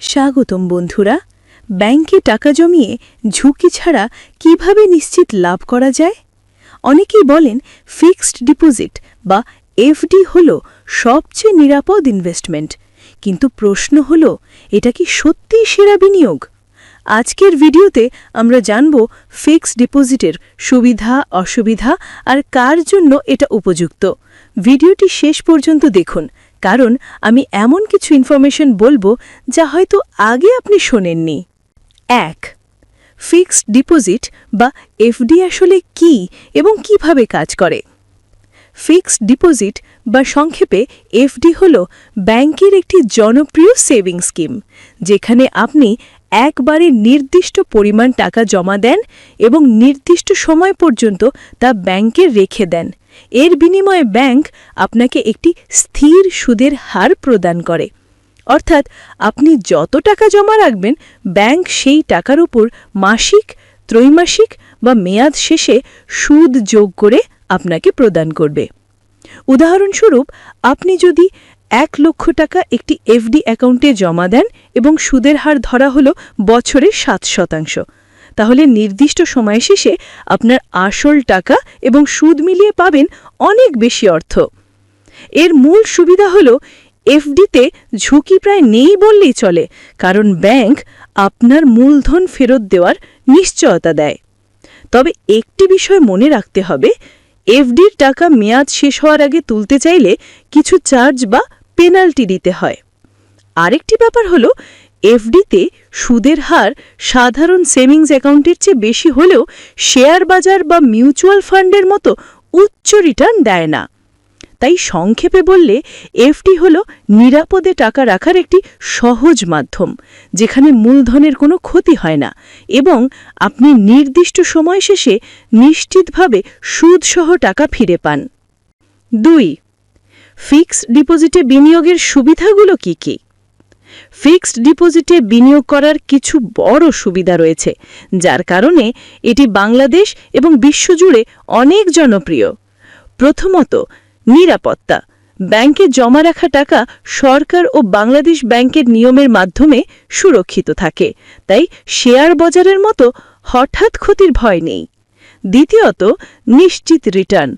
স্বাগতম বন্ধুরা। ব্যাংকে টাকা জমিয়ে ঝুঁকি ছাড়া কীভাবে নিশ্চিত লাভ করা যায়? অনেকেই বলেন, ফিক্সড ডিপোজিট বা এফডি হল সবচেয়ে নিরাপদ ইনভেস্টমেন্ট কিন্তু প্রশ্ন হল, এটা কি সত্যিই সেরা বিনিয়োগ? আজকের ভিডিওতে আমরা জানব ফিক্সড ডিপোজিটের সুবিধা, অসুবিধা আর কার জন্য এটা উপযুক্ত। ভিডিওটি শেষ পর্যন্ত দেখুন। কারণ আমি এমন কিছু ইনফরমেশন বলব যা হয়তো আগে আপনি শোনেননি। এক ফিক্সড ডিপোজিট বা এফডি আসলে কি এবং কীভাবে কাজ করে? ফিক্সড ডিপোজিট বা সংক্ষেপে এফডি হল ব্যাংকের একটি জনপ্রিয় সেভিং স্কিম যেখানে আপনি একবারে নির্দিষ্ট পরিমাণ টাকা জমা দেন এবং নির্দিষ্ট সময় পর্যন্ত তা ব্যাংকে রেখে দেন। এর বিনিময়ে ব্যাংক আপনাকে একটি স্থির সুদের হার প্রদান করে। অর্থাৎ আপনি যত টাকা জমা রাখবেন, ব্যাংক সেই টাকার উপর মাসিক, ত্রৈমাসিক বা মেয়াদ শেষে সুদ যোগ করে আপনাকে প্রদান করবে। উদাহরণস্বরূপ, আপনি যদি এক লক্ষ টাকা একটি এফডি অ্যাকাউন্টে জমা দেন এবং সুদের হার ধরা হল বছরে সাত শতাংশ তাহলে নির্দিষ্ট সময় শেষে আপনার আসল টাকা এবং সুদ মিলিয়ে পাবেন অনেক বেশি অর্থ। এর মূল সুবিধা হল, এফডিতে ঝুঁকি প্রায় নেই বললেই চলে, কারণ ব্যাংক আপনার মূলধন ফেরত দেওয়ার নিশ্চয়তা দেয়। তবে একটি বিষয় মনে রাখতে হবে, এফডির টাকা মেয়াদ শেষ হওয়ার আগে তুলতে চাইলে কিছু চার্জ বা পেনাল্টি দিতে হয়। আরেকটি ব্যাপার হলো এফডিতে সুদের হার সাধারণ সেভিংস অ্যাকাউন্টের চেয়ে বেশি হলেও শেয়ার বাজার বা মিউচুয়াল ফান্ডের মতো উচ্চ রিটার্ন দেয় না। তাই সংক্ষেপে বললে, এফডি হল নিরাপদে টাকা রাখার একটি সহজ মাধ্যম, যেখানে মূলধনের কোনো ক্ষতি হয় না এবং আপনি নির্দিষ্ট সময় শেষে নিশ্চিতভাবে সুদসহ টাকা ফিরে পান। দুই, ফিক্সড ডিপোজিটে বিনিয়োগের সুবিধাগুলো কী কী? ফিক্সড ডিপোজিটে বিনিয়োগ করার কিছু বড় সুবিধা রয়েছে, যার কারণে এটি বাংলাদেশ এবং বিশ্বজুড়ে অনেক জনপ্রিয়। প্রথমত, নিরাপত্তা। ব্যাংকে জমা রাখা টাকা সরকার ও বাংলাদেশ ব্যাংকের নিয়মের মাধ্যমে সুরক্ষিত থাকে, তাই শেয়ার বাজারের মতো হঠাৎ ক্ষতির ভয় নেই। দ্বিতীয়ত, নিশ্চিত রিটার্ন।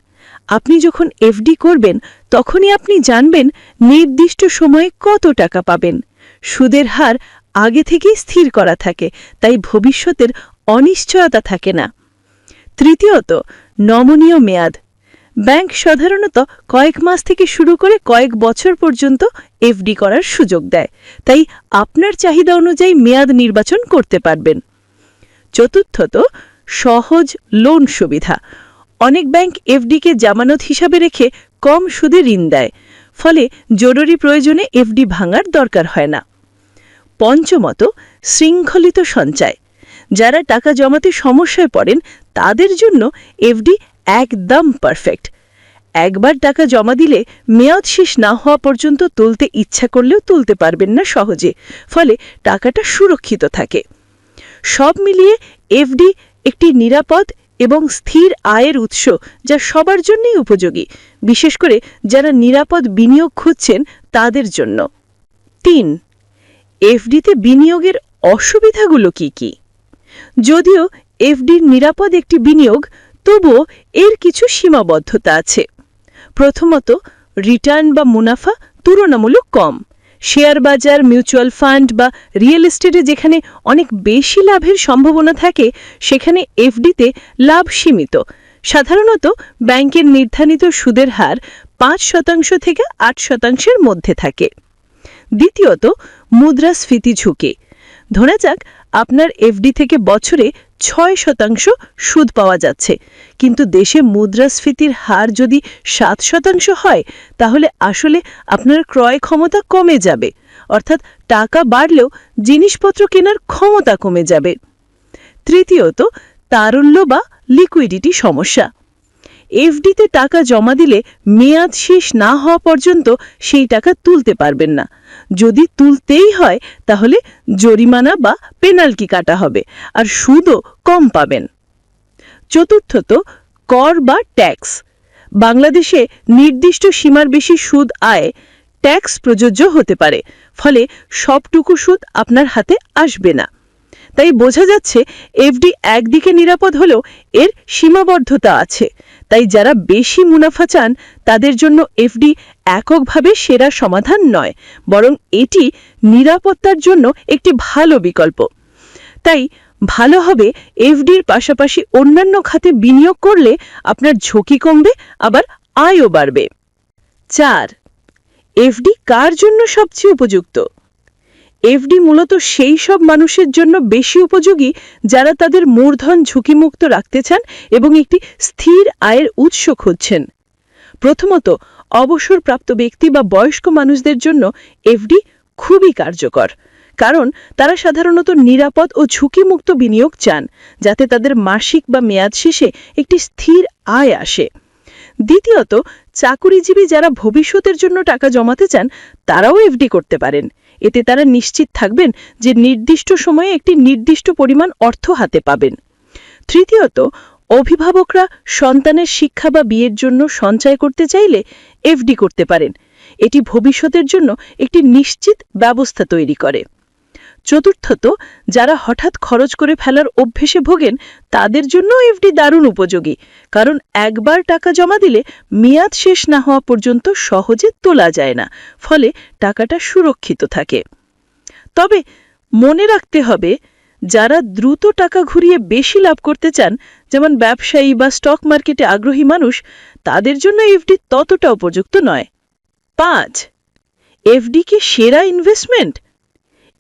আপনি যখন এফডি করবেন, তখনই আপনি জানবেন নির্দিষ্ট সময়ে কত টাকা পাবেন। সুদের হার আগে থেকেই স্থির করা থাকে, তাই ভবিষ্যতের অনিশ্চয়তা থাকে না। তৃতীয়ত, নমনীয় মেয়াদ। ব্যাংক সাধারণত কয়েক মাস থেকে শুরু করে কয়েক বছর পর্যন্ত এফডি করার সুযোগ দেয়, তাই আপনার চাহিদা অনুযায়ী মেয়াদ নির্বাচন করতে পারবেন। চতুর্থত, সহজ লোন সুবিধা। অনেক ব্যাংক এফডিকে জামানত হিসাবে রেখে কম সুদে ঋণ দেয় ফলে জরুরি প্রয়োজনে এফডি ভাঙার দরকার হয় না। পঞ্চমত, শৃঙ্খলিত সঞ্চয়। যারা টাকা জমাতে সমস্যায় পড়েন, তাদের জন্য এফডি একদম পারফেক্ট। একবার টাকা জমা দিলে মেয়াদ শেষ না হওয়া পর্যন্ত তুলতে ইচ্ছা করলেও তুলতে পারবেন না সহজে, ফলে টাকাটা সুরক্ষিত থাকে। সব মিলিয়ে এফডি একটি নিরাপদ এবং স্থির আয়ের উৎস যা সবার জন্যই উপযোগী, বিশেষ করে যারা নিরাপদ বিনিয়োগ খুঁজছেন তাদের জন্য। তিন, এফডিতে বিনিয়োগের অসুবিধাগুলো কি কি? যদিও এফডির নিরাপদ একটি বিনিয়োগ, তবুও এর কিছু সীমাবদ্ধতা আছে। প্রথমত, রিটার্ন বা মুনাফা তুলনামূলক কম। শেয়ার বাজার, মিউচুয়াল ফান্ড বা রিয়েল এস্টেটে যেখানে অনেক বেশি লাভের সম্ভাবনা থাকে, সেখানে এফডিতে লাভ সীমিত। সাধারণত ব্যাংকের নির্ধারিত সুদের হার পাঁচ শতাংশ থেকে আট শতাংশের মধ্যে থাকে। দ্বিতীয়ত, মুদ্রাস্ফীতি ঝুঁকি। ধরা যাক, আপনার এফডি থেকে বছরে ছয় শতাংশ সুদ পাওয়া যাচ্ছে। কিন্তু দেশে মুদ্রাস্ফীতির হার যদি সাত শতাংশ হয়, তাহলে আসলে আপনার ক্রয় ক্ষমতা কমে যাবে। অর্থাৎ টাকা বাড়লেও জিনিসপত্র কেনার ক্ষমতা কমে যাবে। তৃতীয়ত, তারল্য বা লিকুইডিটি সমস্যা। এফডিতে টাকা জমা দিলে মেয়াদ শেষ না হওয়া পর্যন্ত সেই টাকা তুলতে পারবেন না। যদি তুলতেই হয়, তাহলে জরিমানা বা পেনাল্টি কাটা হবে আর সুদও কম পাবেন। চতুর্থত, কর বা ট্যাক্স। বাংলাদেশে নির্দিষ্ট সীমার বেশি সুদ আয় ট্যাক্স প্রযোজ্য হতে পারে, ফলে সবটুকু সুদ আপনার হাতে আসবে না। তাই বোঝা যাচ্ছে, এফডি একদিকে নিরাপদ হলেও এর সীমাবদ্ধতা আছে। তাই যারা বেশি মুনাফা চান, তাদের জন্য এফডি এককভাবে সেরা সমাধান নয়, বরং এটি নিরাপত্তার জন্য একটি ভালো বিকল্প। তাই ভালো হবে এফডির পাশাপাশি অন্যান্য খাতে বিনিয়োগ করলে আপনার ঝুঁকি কমবে, আবার আয়ও বাড়বে। চার, এফডি কার জন্য সবচেয়ে উপযুক্ত? এফডি মূলত সেই সব মানুষের জন্য বেশি উপযোগী যারা তাদের মূর্ধন ঝুঁকিমুক্ত রাখতে চান এবং একটি স্থির আয়ের উৎস খুঁজছেন। প্রথমত, অবসরপ্রাপ্ত ব্যক্তি বা বয়স্ক মানুষদের জন্য এফডি খুবই কার্যকর, কারণ তারা সাধারণত নিরাপদ ও ঝুঁকিমুক্ত বিনিয়োগ চান, যাতে তাদের মাসিক বা মেয়াদ শেষে একটি স্থির আয় আসে। দ্বিতীয়ত, চাকুরিজীবী যারা ভবিষ্যতের জন্য টাকা জমাতে চান, তারাও এফডি করতে পারেন। এতে তারা নিশ্চিত থাকবেন যে নির্দিষ্ট সময়ে একটি নির্দিষ্ট পরিমাণ অর্থ হাতে পাবেন। তৃতীয়ত, অভিভাবকরা সন্তানের শিক্ষা বা বিয়ের জন্য সঞ্চয় করতে চাইলে এফডি করতে পারেন। এটি ভবিষ্যতের জন্য একটি নিশ্চিত ব্যবস্থা তৈরি করে। চতুর্থত, যারা হঠাৎ খরচ করে ফেলার অভ্যেসে ভোগেন, তাদের জন্য এফডি দারুণ উপযোগী। কারণ একবার টাকা জমা দিলে মেয়াদ শেষ না হওয়া পর্যন্ত সহজে তোলা যায় না। ফলে টাকাটা সুরক্ষিত থাকে। তবে মনে রাখতে হবে, যারা দ্রুত টাকা ঘুরিয়ে বেশি লাভ করতে চান, যেমন ব্যবসায়ী বা স্টক মার্কেটে আগ্রহী মানুষ, তাদের জন্য এফডি ততটা উপযুক্ত নয়। পাঁচ, এফডি কি সেরা ইনভেস্টমেন্ট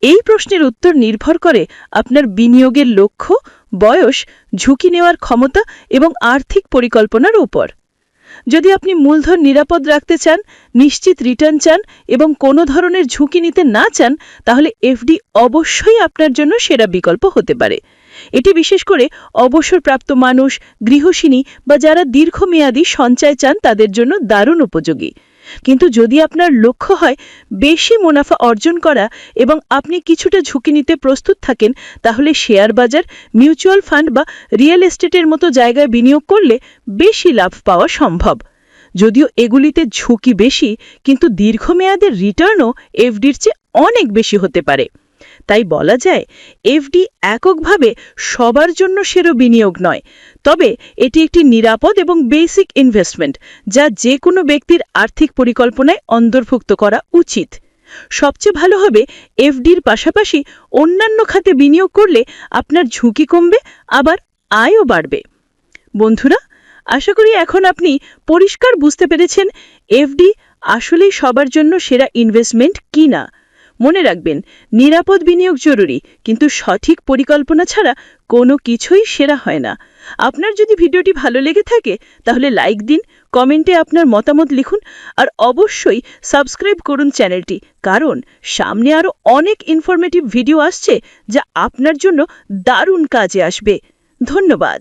এই প্রশ্নের উত্তর নির্ভর করে আপনার বিনিয়োগের লক্ষ্য, বয়স, ঝুঁকি নেওয়ার ক্ষমতা এবং আর্থিক পরিকল্পনার উপর। যদি আপনি মূলধন নিরাপদ রাখতে চান, নিশ্চিত রিটার্ন চান এবং কোনো ধরনের ঝুঁকি নিতে না চান, তাহলে এফডি অবশ্যই আপনার জন্য সেরা বিকল্প হতে পারে। এটি বিশেষ করে অবসরপ্রাপ্ত মানুষ, গৃহসিনী বা যারা দীর্ঘমেয়াদী সঞ্চয় চান তাদের জন্য দারুণ উপযোগী। কিন্তু যদি আপনার লক্ষ্য হয় বেশি মুনাফা অর্জন করা এবং আপনি কিছুটা ঝুঁকি নিতে প্রস্তুত থাকেন, তাহলে শেয়ার বাজার, মিউচুয়াল ফান্ড বা রিয়েল এস্টেটের মতো জায়গায় বিনিয়োগ করলে বেশি লাভ পাওয়া সম্ভব। যদিও এগুলিতে ঝুঁকি বেশি, কিন্তু দীর্ঘমেয়াদের রিটার্নও এফডির চেয়ে অনেক বেশি হতে পারে। তাই বলা যায়, এফডি এককভাবে সবার জন্য সেরো বিনিয়োগ নয়। তবে এটি একটি নিরাপদ এবং বেসিক ইনভেস্টমেন্ট, যা যে কোনো ব্যক্তির আর্থিক পরিকল্পনায় অন্তর্ভুক্ত করা উচিত। সবচেয়ে ভালো হবে, এফডির পাশাপাশি অন্যান্য খাতে বিনিয়োগ করলে আপনার ঝুঁকি কমবে, আবার আয়ও বাড়বে। বন্ধুরা, আশা করি এখন আপনি পরিষ্কার বুঝতে পেরেছেন, এফডি আসলেই সবার জন্য সেরা ইনভেস্টমেন্ট কি না মনে রাখবেন, নিরাপদ বিনিয়োগ জরুরি, কিন্তু সঠিক পরিকল্পনা ছাড়া কোনো কিছুই সেরা হয় না। আপনার যদি ভিডিওটি ভালো লেগে থাকে, তাহলে লাইক দিন, কমেন্টে আপনার মতামত লিখুন, আর অবশ্যই সাবস্ক্রাইব করুন চ্যানেলটি, কারণ সামনে আরও অনেক ইনফরমেটিভ ভিডিও আসছে, যা আপনার জন্য দারুণ কাজে আসবে। ধন্যবাদ।